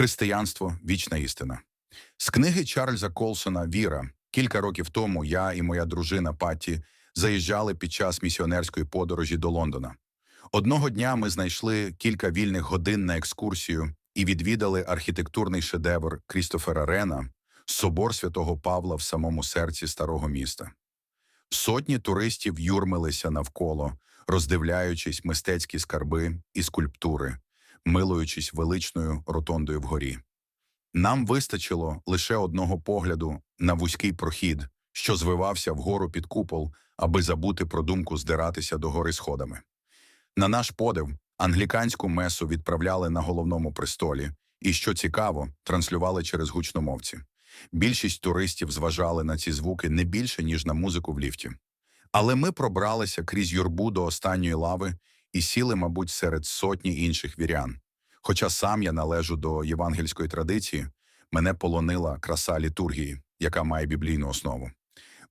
Християнство вічна істина. З книги Чарльза Колсона Віра кілька років тому я і моя дружина Патті заїжджали під час місіонерської подорожі до Лондона. Одного дня ми знайшли кілька вільних годин на екскурсію і відвідали архітектурний шедевр Крістофера Рена собор святого Павла в самому серці старого міста. Сотні туристів юрмилися навколо, роздивляючись мистецькі скарби і скульптури, милуючись величною ротондою вгорі. Нам вистачило лише одного погляду на вузький прохід, що звивався вгору під купол, аби забути про думку здиратися до гори сходами. На наш подив, англіканську месу відправляли на головному престолі, і, що цікаво, транслювали через гучномовці. Більшість туристів зважали на ці звуки не більше, ніж на музику в ліфті. Але ми пробралися крізь юрбу до останньої лави і сіли, мабуть, серед сотні інших вірян. Хоча сам я належу до євангельської традиції, мене полонила краса літургії, яка має біблійну основу.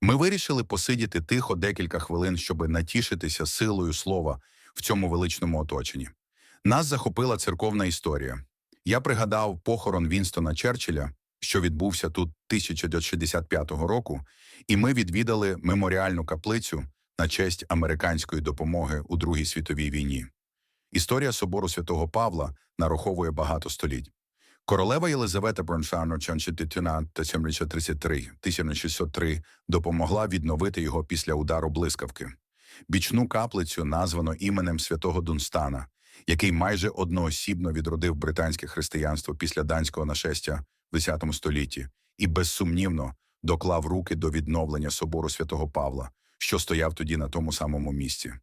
Ми вирішили посидіти тихо декілька хвилин, щоб натішитися силою слова в цьому величному оточенні. Нас захопила церковна історія. Я пригадав похорон Вінстона Черчилля, що відбувся тут 1965 року, і ми відвідали меморіальну каплицю на честь американської допомоги у Другій світовій війні. Історія собору святого Павла нараховує багато століть. Королева Єлизавета Броншано 1633 допомогла відновити його після удару блискавки. Бічну каплицю названо іменем святого Дунстана, який майже одноосібно відродив британське християнство після данського нашестя в X столітті і безсумнівно доклав руки до відновлення собору святого Павла, що стояв тоді на тому самому місці.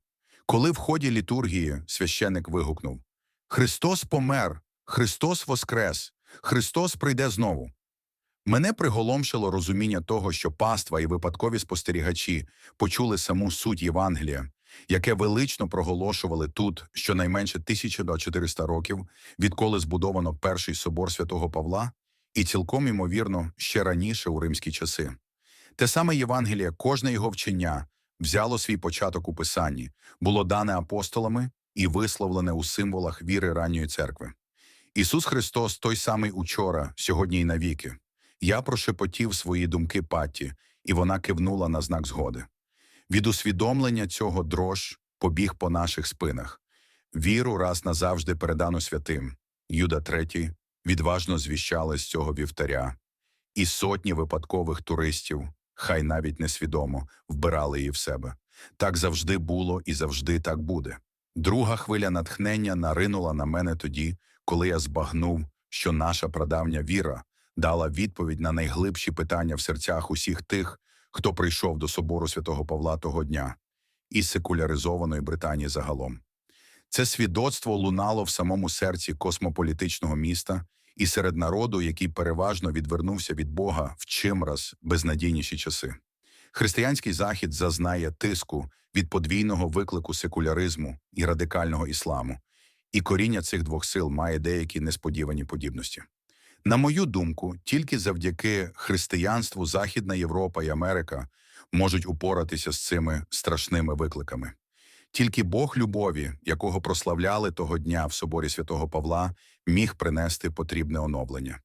Коли в ході літургії священик вигукнув Христос помер, Христос воскрес, Христос прийде знову. Мене приголомшило розуміння того, що паства і випадкові спостерігачі почули саму суть Євангелія, яке велично проголошували тут щонайменше 1400 років, відколи збудовано перший собор святого Павла, і цілком імовірно ще раніше у римські часи. Те саме Євангеліє, кожне його вчення взяло свій початок у Писанні, було дане апостолами і висловлене у символах віри ранньої церкви. Ісус Христос той самий учора, сьогодні і навіки. Я прошепотів свої думки Патті, і вона кивнула на знак згоди. Від усвідомлення цього дрож побіг по наших спинах. Віру раз назавжди передану святим. Юда III відважно звіщали з цього вівтаря, і сотні випадкових туристів, хай навіть несвідомо, вбирали її в себе. Так завжди було і завжди так буде. Друга хвиля натхнення наринула на мене тоді, коли я збагнув, що наша прадавня віра дала відповідь на найглибші питання в серцях усіх тих, хто прийшов до собору святого Павла того дня, і секуляризованої Британії загалом. Це свідоцтво лунало в самому серці космополітичного міста і серед народу, який переважно відвернувся від Бога в чимраз безнадійніші часи. Християнський захід зазнає тиску від подвійного виклику секуляризму і радикального ісламу, і коріння цих двох сил має деякі несподівані подібності. На мою думку, тільки завдяки християнству Західна Європа і Америка можуть упоратися з цими страшними викликами. Тільки Бог любові, якого прославляли того дня в соборі святого Павла, міг принести потрібне оновлення.